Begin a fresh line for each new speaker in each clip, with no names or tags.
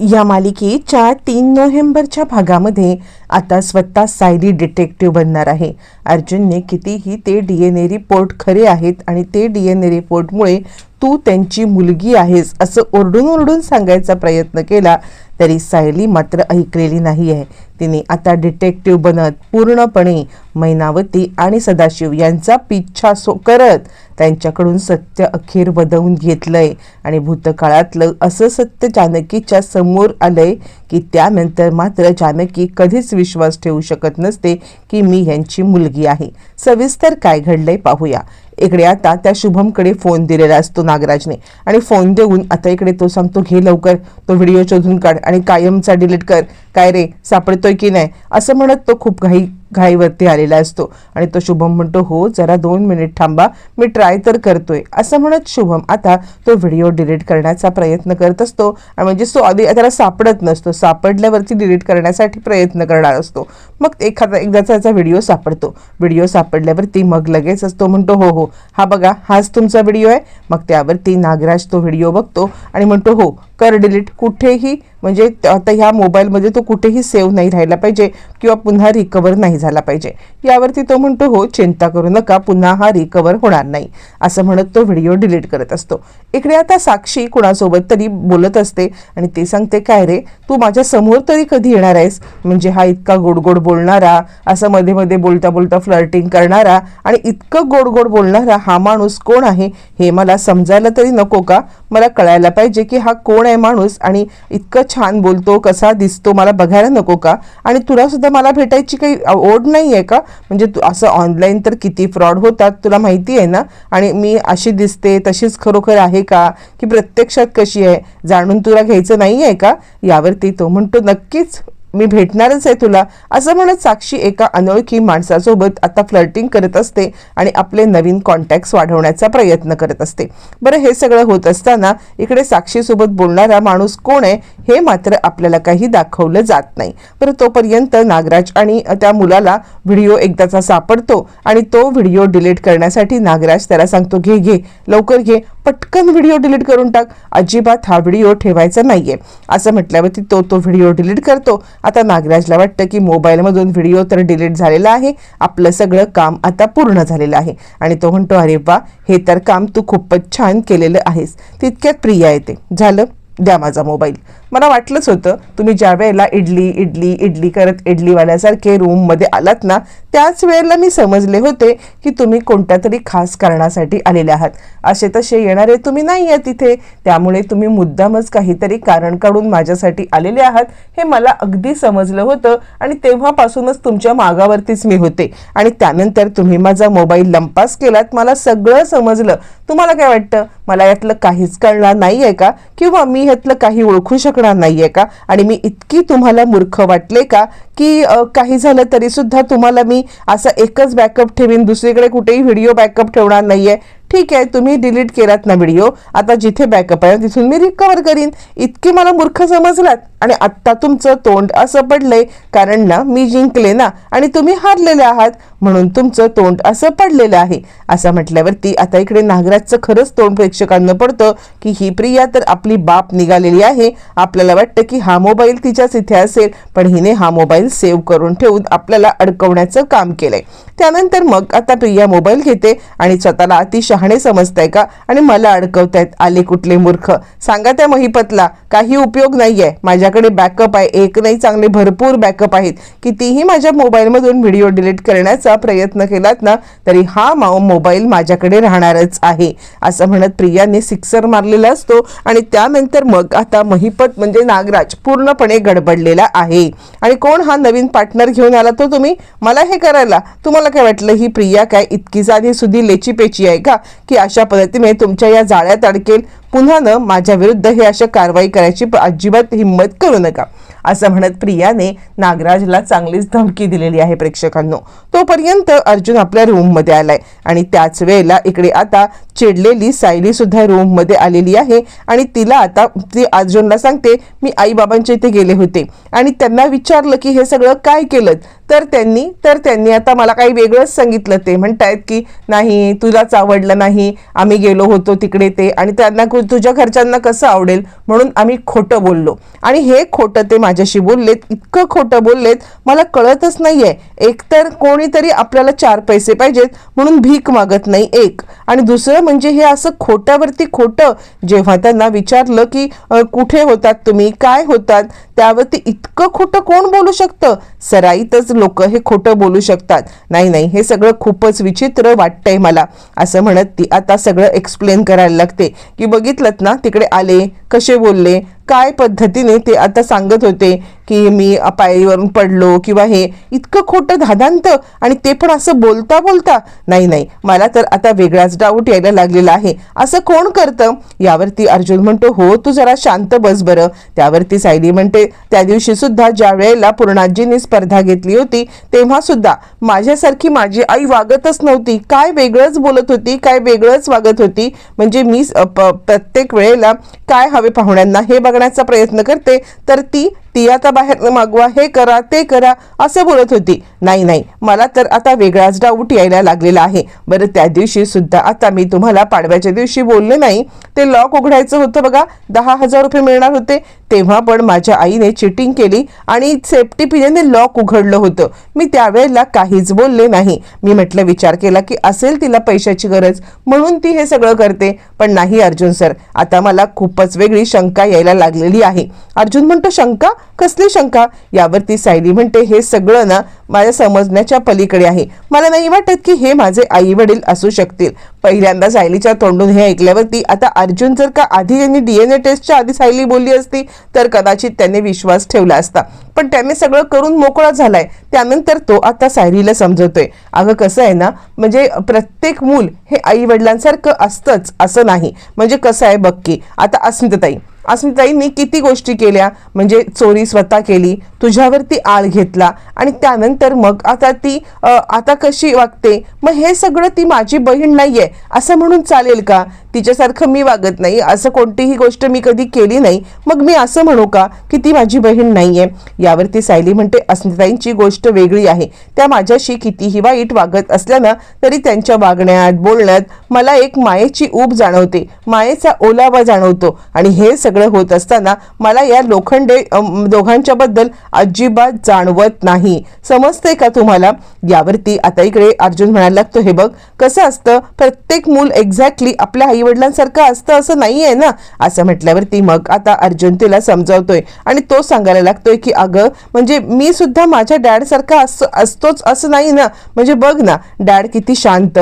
या मालिकेच्या तीन नोव्हेंबरच्या भागामध्ये आता स्वतः सायली डिटेक्टिव्ह बनणार आहे. अर्जुनने कितीही ते डी एन ए रिपोर्ट खरे आहेत आणि ते डी एन ए रिपोर्टमुळे तू त्यांची मुलगी आहेस असं ओरडून ओरडून सांगायचा प्रयत्न केला तरी सायली मात्र ऐकलेली नाही आहे तिने आता डिटेक्टिव्ह बनत पूर्णपणे मैनावती आणि सदाशिव यांचा पिच्छा सो करत त्यांच्याकडून सत्य अखेर बदवून घेतलंय. आणि भूतकाळातलं असं सत्य जानकीच्या समोर आलंय की त्यानंतर मात्र जानकी कधीच विश्वास ठेवू शकत नसते की मी यांची मुलगी आहे. सविस्तर काय घडलंय पाहूया. इकडे आता त्या शुभमकडे फोन दिलेला असतो नागराजने आणि फोन देऊन आता इकडे तो सांगतो घे लवकर तो व्हिडिओ शोधून काढ आणि कायमचा डिलीट कर. काय रे सापडतोय की नाही? असं म्हणत तो खूप घाई घाईवरती आलेला असतो. आणि तो शुभम म्हणतो हो जरा दोन मिनिट थांबा मी ट्राय तर करतोय. असं म्हणत शुभम आता तो व्हिडिओ डिलीट करण्याचा प्रयत्न करत असतो. म्हणजे सो आधी त्याला सापडत नसतो. सापडल्यावरती डिलीट करण्यासाठी प्रयत्न करणार असतो. मग एखादा एकदा त्याचा व्हिडिओ सापडतो. व्हिडिओ सापडल्यावरती मग लगेच असतो म्हणतो हो हो हा बघा हाच तुमचा व्हिडिओ आहे. मग त्यावरती नागराज तो व्हिडिओ बघतो आणि म्हणतो हो कर डिलीट कुठेही म्हणजे त- आता ह्या मोबाईलमध्ये तो कुठेही सेव्ह नाही राहिला पाहिजे किंवा पुन्हा रिकवर नाही झाला पाहिजे. यावरती तो म्हणतो हो चिंता करू नका पुन्हा हा रिकवर होणार नाही. असं म्हणत तो व्हिडिओ डिलीट करत असतो. इकडे आता साक्षी कुणासोबत तरी बोलत असते आणि ते सांगते काय रे तू माझ्यासमोर तरी कधी येणार आहेस? म्हणजे हा इतका गोडगोड गोड बोलणारा असं मध्ये मध्ये बोलता बोलता फ्लर्टिंग करणारा आणि इतकं गोड गोड बोलणारा हा माणूस कोण आहे हे मला समजायला तरी नको का? मला कळायला पाहिजे की हा कोण आहे माणूस आणि इतकं छान बोलतो कसा दिसतो मला बघायला नको का? आणि तुलासुद्धा मला भेटायची काही ओढ नाही आहे का? म्हणजे तू असं ऑनलाईन तर किती फ्रॉड होतात तुला माहिती आहे ना? आणि मी अशी दिसते तशीच खरोखर आहे का? की प्रत्यक्षात कशी आहे? जाणून तुला घ्यायचं नाही आहे का? यावरती तो म्हणतो नक्कीच. मी भेटणारच आहे तुला. असं म्हणत साक्षी एका अनोळखी माणसासोबत आता फ्लर्टिंग करत असते आणि आपले नवीन कॉन्टॅक्ट्स वाढवण्याचा प्रयत्न करत असते. बरं हे सगळं होत असताना इकडे साक्षीसोबत बोलणारा माणूस कोण आहे हे मात्र आपल्याला काही दाखवलं जात नाही. बरं तोपर्यंत नागराज आणि त्या मुलाला व्हिडिओ एकदाचा सापडतो आणि तो व्हिडिओ डिलीट करण्यासाठी नागराज त्याला सांगतो घे घे लवकर घे. पटकन व्हिडिओ डिलीट करून टाक. अजिबात हा व्हिडिओ ठेवायचा नाहीये. असं म्हटल्यावरती तो तो व्हिडिओ डिलीट करतो. आता नागराजला वाटतं की मोबाईलमधून व्हिडिओ तर डिलीट झालेला आहे. आपलं सगळं काम आता पूर्ण झालेलं आहे. आणि तो म्हणतो अरे वा हे तर काम तू खूपच छान केलेलं आहेस. तितक्यात प्रिया येते. झालं? द्या माझा मोबाईल. मला वाटलंच होतं तुम्ही ज्या वेळेला इडली इडली इडली करत इडलीवाल्यासारखे रूममध्ये आलात ना त्याच वेळेला मी समजले होते की तुम्ही कोणत्या तरी खास कारणासाठी आलेले आहात. असे तसे येणारे तुम्ही नाही आहे तिथे. त्यामुळे तुम्ही मुद्दामच काहीतरी कारण काढून माझ्यासाठी आलेले आहात हे मला अगदी समजलं होतं आणि तेव्हापासूनच तुमच्या मागावरतीच मी होते. आणि त्यानंतर तुम्ही माझा मोबाईल लंपास केलात मला सगळं समजलं. तुम्हाला काय वाटतं? मला यातलं काहीच कळणार नाही आहे का? किंवा मी ह्यातलं काही ओळखू शकणार नाही आहे का? आणि मी इतकी तुम्हाला मूर्ख वाटले का? की काही झालं तरी सुद्धा तुम्हाला मी असं एकच बॅकअप ठेवीन दुसरीकडे कुठेही व्हिडिओ बॅकअप ठेवणार नाहीये. ठीक आहे तुम्ही डिलीट केलात ना व्हिडिओ आता जिथे बॅकअप आहे तिथून मी रिकवर करीन. इतके मला मूर्ख समजलात. आणि आत्ता तुमचं तोंड असं पडलंय. कारण ना मी जिंकले ना आणि तुम्ही हारलेले आहात. म्हणून तुमचं तोंड असं पडलेलं आहे. असं म्हटल्यावरती आता इकडे नागराजचं खरंच तोंड प्रेक्षकांना पडतं की ही प्रिया तर आपली बाप निघालेली आहे. आपल्याला वाटतं की हा मोबाईल तिच्याच इथे असेल. पण हिने हा मोबाईल सेव्ह करून ठेवून आपल्याला अडकवण्याचं काम केलंय. त्यानंतर मग आता प्रिया मोबाईल घेते आणि स्वतःला अतिशय शहाणे समजताय का? आणि मला अडकवतायत आले कुठले मूर्ख? सांगा त्या महिपतला काही उपयोग नाही आहे माझ्याकडे बॅकअप आहे. एक नाही चांगले भरपूर बॅकअप आहेत. कितीही माझ्या मोबाईलमधून व्हिडिओ डिलीट करण्याचा प्रयत्न केलात ना तरी हा मा- मोबाईल माझ्याकडे राहणारच आहे. असं म्हणत प्रियाने सिक्सर मारलेला असतो आणि त्यानंतर मग आता महिपत म्हणजे नागराज पूर्णपणे गडबडलेला आहे. आणि कोण हा नवीन पार्टनर घेऊन आला तो तुम्ही? मला हे करायला. तुम्हाला काय वाटलं? ही प्रिया काय इतकी साधी सुधी लेची पेची आहे का? की अशा पद्धतीने तुमच्या या जाळ्यात अडकेल पुन्हा न माझ्या विरुद्ध हे अशा कारवाई करायची अजिबात हिंमत करू नका असं म्हणत प्रियाने नागराजला चांगलीच धमकी दिलेली आहे प्रेक्षकांनो. तोपर्यंत अर्जुन आपल्या रूममध्ये आलाय आणि त्याच वेळेला इकडे आता चिडलेली सायली सुद्धा रूममध्ये आलेली आहे आणि तिला आता ती अर्जुनला सांगते मी आई बाबांच्या इथे गेले होते आणि त्यांना विचारलं की हे सगळं काय केलं? तर त्यांनी तर त्यांनी आता मला काही वेगळंच सांगितलं ते. म्हणतायत की नाही तुलाच आवडलं नाही. आम्ही गेलो होतो तिकडे ते. आणि त्यांना तुझ्या घरच्यांना कसं आवडेल? म्हणून आम्ही खोटं बोललो. आणि हे खोटं ते माझ्याशी बोललेत. इतकं खोटं बोललेत मला कळतच नाही आहे एकतर कोणीतरी आपल्याला चार पैसे पाहिजेत म्हणून भीक मागत नाही एक. आणि दुसरं म्हणजे हे असं खोट्यावरती खोटं. जेव्हा त्यांना विचारलं की कुठे होतात तुम्ही? काय होतात? त्यावरती इतकं खोटं कोण बोलू शकतं? सराईतच लोक हे खोटं बोलू शकतात. नाही नाही हे सगळं खूपच विचित्र वाटतंय मला. असं म्हणत ती आता सगळं एक्सप्लेन करायला लागते. की बघितलं ना तिकडे आले कसे बोलले? काय पद्धतीने ते आता सांगत होते की मी पायरीवरून पडलो किंवा हे इतकं खोटं धादांत आणि ते पण असं बोलता बोलता? नाही नाही. मला तर आता वेगळाच डाऊट यायला लागलेला आहे. असं कोण करतं? यावरती अर्जुन म्हणतो हो तू जरा शांत बस बरं. त्यावरती सायली म्हणते त्या दिवशी सुद्धा ज्या वेळेला पूर्णाजींनी स्पर्धा घेतली होती तेव्हा सुद्धा माझ्यासारखी माझी आई वागतच नव्हती. काय वेगळंच बोलत होती? काय वेगळंच वागत होती? म्हणजे मी प- प्रत्येक वेळेला काय हवे पाहुण्यांना हे बघण्याचा प्रयत्न करते तर ती ती आता बाहेर मागवा हे करा ते करा असं बोलत होती. नाही नाही मला तर आता वेगळाच डाऊट यायला लागलेला आहे. बरं त्या दिवशी सुद्धा आता मी तुम्हाला पाडव्याच्या दिवशी बोलले नाही. ते लॉक उघडायचं होतं बघा. दहा हजार रुपये मिळणार होते. तेव्हा पण माझ्या आईने चिटिंग केली आणि सेफ्टी पिनेने लॉक उघडलं होतं. मी त्यावेळेला काहीच बोलले नाही. मी म्हटलं विचार केला की असेल तिला पैशाची गरज. म्हणून ती हे सगळं करते. पण नाही अर्जुन सर. आता मला खूपच वेगळी शंका यायला लागलेली आहे. अर्जुन म्हणतो शंका? कसली शंका? यावरती सायली म्हणते हे सगळं ना माझ्या समजण्याच्या पलीकडे आहे. मला नाही वाटत की हे माझे आई वडील असू शकतील. पहिल्यांदा सायलीच्या तोंडून हे ऐकल्यावरती आता अर्जुन जर का आधी त्यांनी डीएनए टेस्टच्या आधी सायली बोलली असती तर कदाचित त्याने विश्वास ठेवला असता. पण त्याने सगळं करून मोकळा झालाय. त्यानंतर तो आता सायलीला समजवतोय. अगं कसं आहे ना म्हणजे प्रत्येक मूल हे आई वडिलांसारखं असतंच असं नाही. म्हणजे कसं आहे बघ की आता अस्मिताताई अस्मिताईंनी किती गोष्टी केल्या? म्हणजे चोरी स्वतः केली तुझ्यावरती आळ घेतला आणि त्यानंतर मग आता ती आता कशी वागते? मग हे सगळं ती माझी बहीण नाहीये. असं म्हणून चालेल का? तिच्यासारखं मी वागत नाही. असं कोणतीही गोष्ट मी कधी केली नाही. मग मी असं म्हणू का की ती माझी बहीण नाहीये? यावरती सायली म्हणते अस्मिताईंची गोष्ट वेगळी आहे. त्या माझ्याशी कितीही वाईट वागत असल्यानं तरी त्यांच्या वागण्यात बोलण्यात मला एक मायेची ऊब जाणवते. मायेचा ओलावा जाणवतो. आणि हे सगळं होत असताना मला या लोखंडे दोघांच्याबद्दल दोघांच्या बद्दल अजिबात जाणवत नाही. समजते का तुम्हाला? यावरती आता इकडे अर्जुन म्हणायला लागतो हे बघ कसं असतं? प्रत्येक मूल एक्झॅक्टली आपल्या आई वडिलांसारखं असतं असं नाही आहे ना? असं म्हटल्यावरती मग आता अर्जुन तिला समजावतोय आणि तो सांगायला लागतोय की अगं म्हणजे मी सुद्धा माझ्या डॅडसारखा असं असतोच असं नाही ना? म्हणजे बघ ना डॅड किती शांत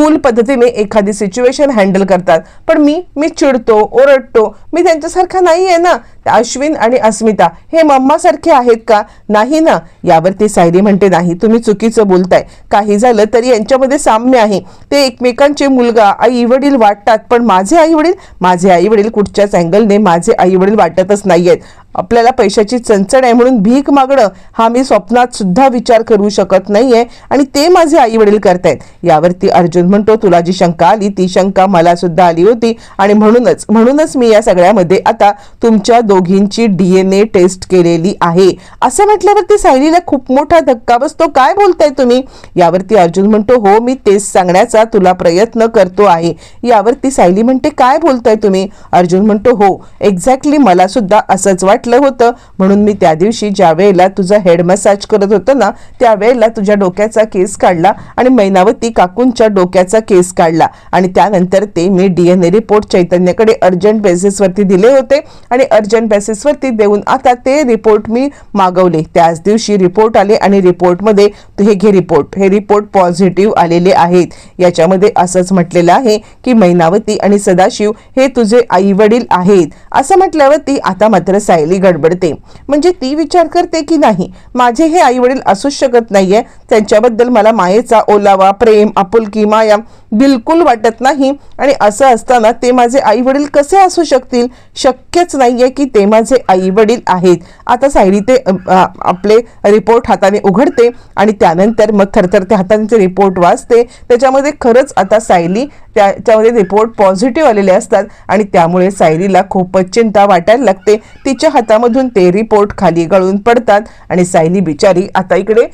कूल पद्धतीने एखादी सिच्युएशन हँडल करतात. पण मी मी चिडतो ओरडतो मी त्यांच्यासारखा नाही आहे ना अश्विन आणि अस्मिता हे मम्मासारखे आहेत का? नाही ना. यावरती सायली म्हणते नाही तुम्ही चुकीचं बोलताय. काही झालं तरी यांच्यामध्ये साम्य आहे. ते एकमेकांचे मुलगा आई वडील वाटतात. पण माझे आई वडील माझे आई वडील कुठच्याच अँगलने माझे आई वडील वाटतच नाहीयेत. आपल्याला पैशाची चणचण आहे म्हणून भीक मागणं हा मी स्वप्नात सुद्धा विचार करू शकत नाहीये आणि ते माझे आई वडील करतायत. यावरती अर्जुन म्हणतो तुला जी शंका आली ती शंका मला सुद्धा आली होती आणि म्हणूनच म्हणूनच मी या सगळ्यामध्ये आता तुमच्या दोघींची डीएनए टेस्ट केलेली आहे. असं म्हटल्यावरती सायलीला खूप मोठा धक्का बसतो. काय बोलताय तुम्ही? यावरती अर्जुन म्हणतो हो मी तेच सांगण्याचा तुला प्रयत्न करतो आहे. यावरती सायली म्हणते काय बोलताय तुम्ही? अर्जुन म्हणतो हो एक्झॅक्टली मला सुद्धा असंच वाटलं होतं. म्हणून मी त्या दिवशी ज्या वेळेला तुझा हेड मसाज करत होतो ना त्यावेळेला तुझ्या डोक्याचा केस काढला आणि मैनावती काकूंच्या डोक्याचा केस काढला. आणि त्यानंतर ते मी डीएनए रिपोर्ट चैतन्यकडे अर्जंट बेसिसवरती दिले होते आणि अर्जंट बेसिसवरती देऊन आता ते रिपोर्ट मी मागवले. त्याच दिवशी रिपोर्ट आले आणि रिपोर्टमध्ये हे घे रिपोर्ट हे रिपोर्ट पॉझिटिव्ह आलेले आहेत. याच्यामध्ये असंच म्हटलेलं आहे की मैनावती आणि सदाशिव हे तुझे आई वडील आहेत. असं म्हटल्यावरती आता मात्र सायली गडबडते म्हणजे ती विचार करते की नाही माझे हे आई वडील असूच शकत नाहीये. त्यांच्याबद्दल मला मायेचा ओलावा प्रेम आपुलकी माया बिलकुल वाटत नाही. आणि असं असताना ते माझे आई वडील कसे असू शकतील? शक्यच नाहीये की ते माझे आई वडील आहेत. आता सायली ते आपले रिपोर्ट हाताने उघडते आणि त्यानंतर मग थरथरते हाताने ते रिपोर्ट वाचते. त्याच्यामध्ये खरंच आता सायली त्याच्यामध्ये रिपोर्ट पॉझिटिव्ह आलेले असतात आणि त्यामुळे सायलीला खूपच चिंता वाटायला लागते. तिच्या हातामधून ते रिपोर्ट खाली गळून पडतात आणि सायली बिचारी आता इकडे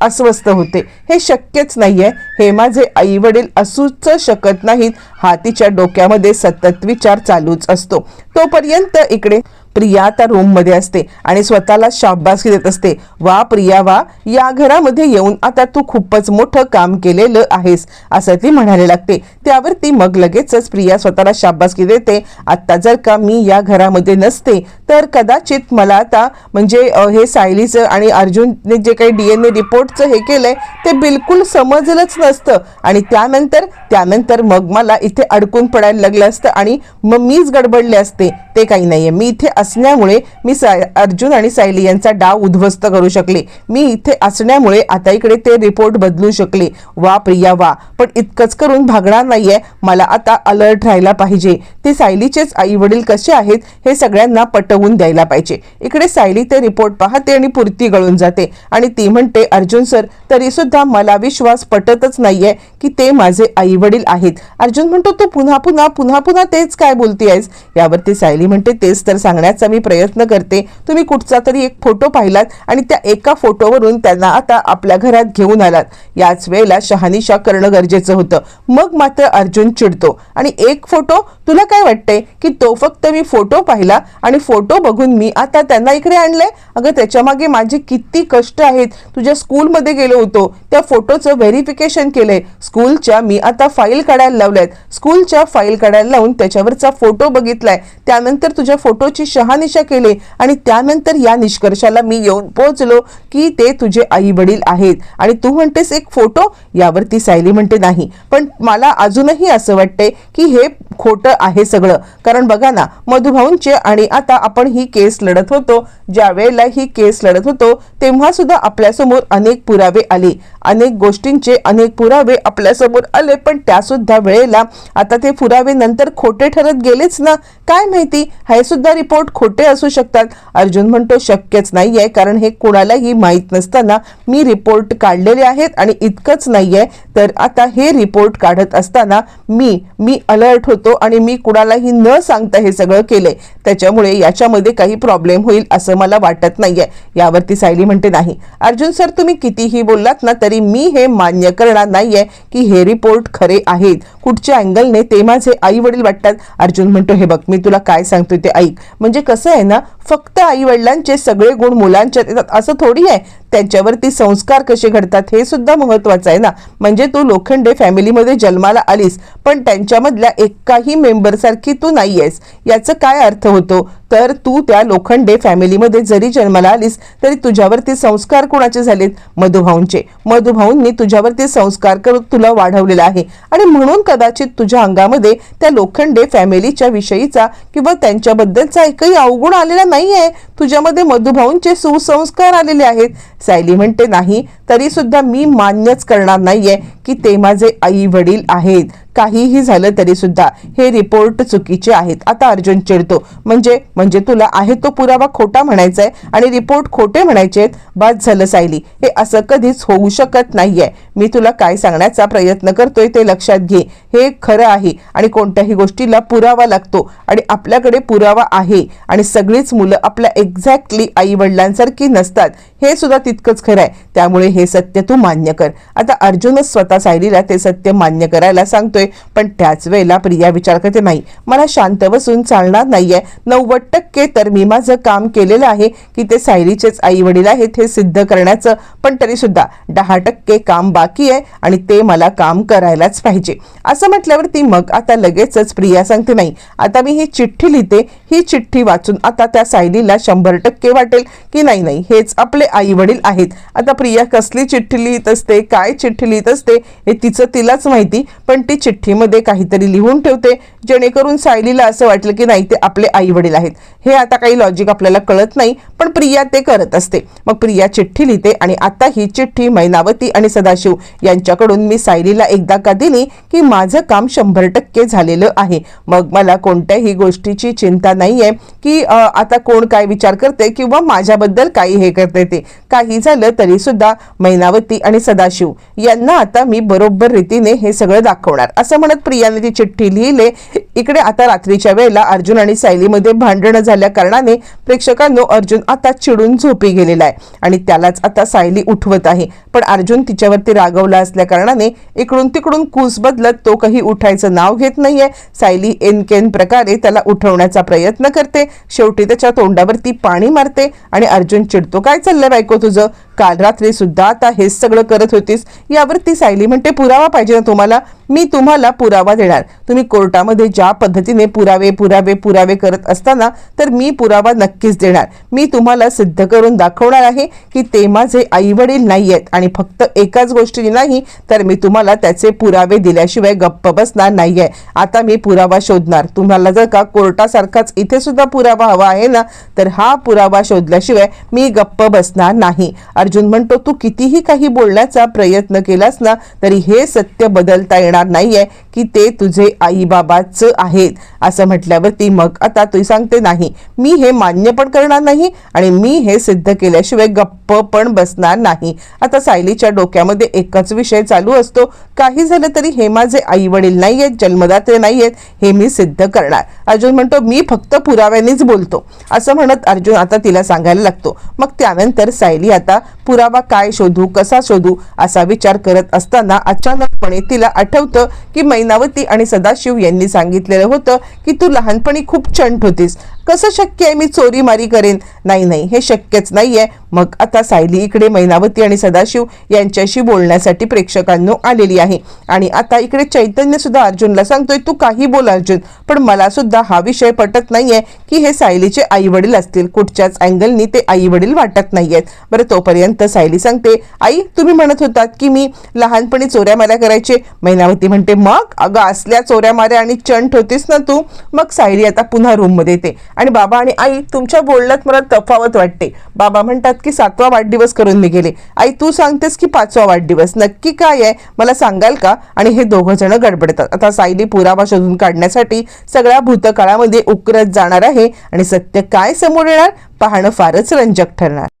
अस्वस्थ होते. हे शक्यच नाहीये. हे माझे आई वडील असूच शकत नाहीत. हा तिच्या डोक्यामध्ये सतत विचार चालूच असतो. तोपर्यंत इकडे प्रिया आता रूममध्ये असते आणि स्वतःला शाबासकी देत असते. वा प्रिया वा या घरामध्ये येऊन आता तू खूपच मोठं काम केलेलं आहेस असं ती म्हणायला लागते. त्यावर ती मग लगेचच प्रिया स्वतःला शाबासकी देते. आत्ता जर का मी या घरामध्ये नसते तर कदाचित मला आता म्हणजे हे सायलीचं आणि अर्जुनने जे काही डी एन ए रिपोर्टचं हे केलंय ते बिलकुल समजलंच नसतं. आणि त्यानंतर त्यानंतर मग मला इथे अडकून पडायला लागलं असतं आणि मग मीच गडबडले असते. ते काही नाहीये. मी इथे असण्यामुळे मी सा अर्जुन आणि सायली यांचा डाव उद्ध्वस्त करू शकले. मी इथे असण्यामुळे आता इकडे ते रिपोर्ट बदलू शकले. वा प्रिया वा. पण इतकंच करून भागणार नाही आहे मला आता अलर्ट राहायला पाहिजे. ते सायलीचेच आई वडील कसे आहेत हे सगळ्यांना पटवून द्यायला पाहिजे. इकडे सायली ते रिपोर्ट पाहते आणि पुरती गळून जाते. आणि ती म्हणते अर्जुन सर तरीसुद्धा मला विश्वास पटतच नाहीये की ते माझे आई वडील आहेत. अर्जुन म्हणतो तू पुन्हा पुन्हा पुन्हा पुन्हा तेच काय बोलती आहेस यावरती सायली म्हणते तेच तर सांगण्याचा मी प्रयत्न करते. तुम्ही कुठचा तरी एक फोटो पाहिलात आणि त्या एका फोटोवरून त्यांना आता आपल्या घरात घेऊन आलात. याच वेळेला शहानिशा करणं गरजेचं होतं. मग मात्र अर्जुन चिडतो. आणि एक फोटो तुला काय वाटतंय? की तो फक्त मी फोटो पाहिला आणि फोटो बघून मी आता त्यांना इकडे आणलंय? अगं त्याच्यामागे माझे किती कष्ट आहेत. तुझ्या स्कूलमध्ये गेलो होतो. त्या फोटोचं व्हेरिफिकेशन केलंय. स्कूलच्या मी आता फाईल काढायला लावल्यात. स्कूलच्या फाईल काढायला लावून त्याच्यावरचा फोटो बघितलाय. त्यानंतर तुझ्या फोटोची शहानिशा केली आणि त्यानंतर या निष्कर्षाला मी येऊन पोहोचलो की ते तुझे आई वडील आहेत. आणि तू म्हणतेस एक फोटो? यावरती सायली म्हणते नाही. पण मला अजूनही असं वाटते की हे खोटं आहे सगळं. कारण बघा ना मधुभाऊंचे आणि आता आपण ही केस लढत होतो. ज्या वेळेला ही केस लढत होतो तेव्हा सुद्धा आपल्यासमोर अनेक पुरावे आले. अनेक गोष्टींचे अनेक पुरावे आपल्यासमोर आले पण त्यासुद्धा वेळेला आता ते पुरावे नंतर खोटे ठरत गेलेच ना? काय माहिती? हे सुद्धा रिपोर्ट खोटे असू शकतात. अर्जुन म्हणतो शक्यच नाहीये कारण हे कुणालाही माहीत नसताना मी रिपोर्ट काढलेले आहेत आणि इतकंच नाहीये. तर आता हे रिपोर्ट काढत असताना मी मी अलर्ट होतो आणि मी कुणालाही न सांगता हे सगळं केलंय त्याच्यामुळे याच्यामध्ये काही प्रॉब्लेम होईल असं मला वाटत नाहीये. यावरती सायली म्हणते नाही. अर्जुन सर तुम्ही कितीही बोललात ना तरी मी हे मान्य करणार नाहीये की हे रिपोर्ट खरे आहेत. कुठच्या अँगलने ते माझे आई वडील वाटतात? अर्जुन म्हणतो हे बघ मी तुला काय सांगतोय ते ऐक म्हणजे कसं आहे ना फक्त आई वडिलांचे सगळे गुण मुलांच्यात येतात. असं थोडी आहे. त्यांच्यावरती संस्कार कसे घडतात हे सुद्धा महत्वाचं आहे ना. म्हणजे तू लोखंडे फॅमिलीमध्ये जन्माला आलीस पण त्यांच्यामधल्या एकाही मेंबरसारखी तू नाही आहेस याचं काय अर्थ होतो? तर तू त्या लोखंडे फॅमिलीमध्ये जरी जन्माला आलीस तरी तुझ्यावरती संस्कार कोणाचे झालेत? मधुभाऊंचे. मधुभाऊंनी तुझ्यावरती संस्कार करून तुला वाढवलेला आहे. आणि म्हणून कदाचित तुझ्या अंगामध्ये त्या लोखंडे फॅमिलीच्या विषयीचा किंवा त्यांच्याबद्दलचा एकही अवगुण आलेला नाही आहे तुझ्यामध्ये मधुभाऊंचे सुसंस्कार आलेले आहेत. सायली म्हणते नाही तरी सुद्धा मी मान्यच करणार नाहीये की ते माझे आई वडील आहेत. काहीही झालं तरी सुद्धा हे रिपोर्ट चुकीचे आहेत. आता अर्जुन चिडतो. म्हणजे म्हणजे तुला आहे तो पुरावा खोटा म्हणायचा आहे आणि रिपोर्ट खोटे म्हणायचे आहेत? बाद झालं सायली. हे असं कधीच होऊ शकत नाहीये. मी तुला काय सांगण्याचा प्रयत्न करतोय ते लक्षात घे. हे खरं आहे आणि कोणत्याही गोष्टीला पुरावा लागतो आणि आपल्याकडे पुरावा आहे आणि सगळीच मुलं आपल्या एक्झॅक्टली आई वडिलांसारखी नसतात. हे सुद्धा तितकंच खरं आहे त्यामुळे हे सत्य तू मान्य कर. आता अर्जुनच स्वतः सायलीला ते सत्य मान्य करायला सांगतोय. पण त्याच वेळेला प्रिया विचार करते नाही मला शांत बसून चालणार नाहीये. नव्वद टक्के तर मी माझं काम केलेलं आहे की ते सायलीचेच आई वडील आहेत हे सिद्ध करण्याचं. पण तरी सुद्धा दहा टक्के काम बाकी आहे आणि ते मला काम करायलाच पाहिजे. असं म्हटल्यावरती मग आता लगेचच प्रिया सांगते नाही आता मी ही चिठ्ठी लिहिते ही चिठ्ठी वाचून आता त्या सायलीला शंभर टक्के वाटेल की नाही नाही हेच आपले आई वडील आहेत. आता प्रिया कसली चिठ्ठी लिहित असते काय चिठ्ठी लिहित असते हे तिचं तिलाच माहिती पण ती चिठ्ठीमध्ये काहीतरी लिहून ठेवते जेणेकरून सायलीला असं वाटलं की नाही ते आपले आई वडील आहेत. हे आता काही लॉजिक आपल्याला कळत नाही पण प्रिया ते करत असते. मग प्रिया चिठ्ठी लिहिते आणि आता ही चिठ्ठी मैनावती आणि सदाशिव यांच्याकडून मी सायलीला एकदा का दिली की माझं काम शंभर टक्के झालेलं आहे. मग मला कोणत्याही गोष्टीची चिंता नाही. आहे की आता कोण काय विचार करते किंवा माझ्याबद्दल काही हे करते ते. काही झालं तरी सुद्धा मैनावती आणि सदाशिव यांना आता मी बरोबर रीतीने हे सगळं दाखवणार. असं म्हणत प्रियाने ती चिठ्ठी लिहिले. इकडे आता रात्रीच्या वेळेला अर्जुन आणि सायलीमध्ये भांडणं झाल्या कारणाने प्रेक्षकांनो अर्जुन आता चिडून झोपी गेलेला आहे आणि त्यालाच आता सायली उठवत आहे. पण अर्जुन तिच्यावरती रागवला असल्या कारणाने इकडून तिकडून कूस बदलत तो काही उठायचं नाव घेत नाहीये. सायली एनकेन प्रकारे त्याला उठवण्याचा प्रयत्न प्रयत्न करते. शेवटी त्याच्या तोंडावरती पाणी मारते आणि अर्जुन चिडतो काय चाललंय बायको तुझं? काल रात्री सुद्धा आता हेच सगळं करत होतीस. यावरती सायली म्हणते पुरावा पाहिजे ना तुम्हाला. मी तुम्हाला पुरावा देणार. तुम्ही कोर्टामध्ये ज्या पद्धतीने पुरावे पुरावे पुरावे करत असताना तर मी पुरावा नक्कीच देणार. मी तुम्हाला सिद्ध करून दाखवणार आहे की ते माझे आई वडील नाही आहेत आणि फक्त एकाच गोष्टी नाही तर मी तुम्हाला त्याचे पुरावे दिल्याशिवाय गप्प बसणार नाही आहे आता मी पुरावा शोधणार. तुम्हाला जर का कोर्टासारखाच इथे सुद्धा पुरावा हवा आहे ना तर हा पुरावा शोधल्याशिवाय मी गप्प बसणार नाही. अर्जुन म्हणतो तू कितीही काही बोलण्याचा प्रयत्न केलास ना तरी हे सत्य बदलता येणार नाहीये. की ते तुझे आईबाबाचं आहेत असं म्हटल्यावरती मग आता तू सांगते नाही मी हे मान्य पण करणार नाही आणि मी हे सिद्ध केल्याशिवाय गप्प पण बसणार नाही. आता सायलीच्या डोक्यामध्ये एकच विषय चालू असतो काही झालं तरी हे माझे आई वडील नाही आहेत जन्मदाते नाही आहेत हे मी सिद्ध करणार. अर्जुन म्हणतो मी फक्त पुराव्यानेच बोलतो. असं म्हणत अर्जुन आता तिला सांगायला लागतो. मग त्यानंतर सायली आता पुरावा काय शोधू कसा शोधू असा विचार करत असताना अचानकपणे तिला आठवतं की मैनावती आणि सदाशिव यांनी सांगितलेलं होतं की तू लहानपणी खूप चंट होतीस. कसं शक्य आहे मी चोरी मारी करेन? नाही नाही हे शक्यच नाही आहे मग आता सायली इकडे मैनावती आणि सदाशिव यांच्याशी बोलण्यासाठी प्रेक्षकांनो आलेली आहे. आणि आता इकडे चैतन्य सुद्धा अर्जुनला सांगतोय तू काही बोल अर्जुन पण मला सुद्धा हा विषय पटत नाहीये की हे सायलीचे आई वडील असतील. कुठच्याच अँगलनी ते आई वडील वाटत नाहीयेत. बरं तोपर्यंत सायली सांगते आई तुम्ही म्हणत होतात की मी लहानपणी चोऱ्या माऱ्या करायचे. मैनावती म्हणते मग? अगं असल्या चोऱ्या माऱ्या आणि चंट होतीस ना तू? मग सायली आता पुन्हा रूममध्ये येते. आणि बाबा आणि आई तुमच्या बोलण्यात मला तफावत वाटते. बाबा म्हणतात की सातवा वाढदिवस करून निघेले. आई तू सांगतेस की पाचवा वाढदिवस. नक्की काय आहे? मला सांगाल का? आणि हे दोघं जण गडबडतात. आता सायली पुरावा शोधून काढण्यासाठी सगळ्या भूतकाळामध्ये उकरत जाणार आहे. आणि सत्य काय समोर येणार? पाहणं फारच रंजक ठरणार.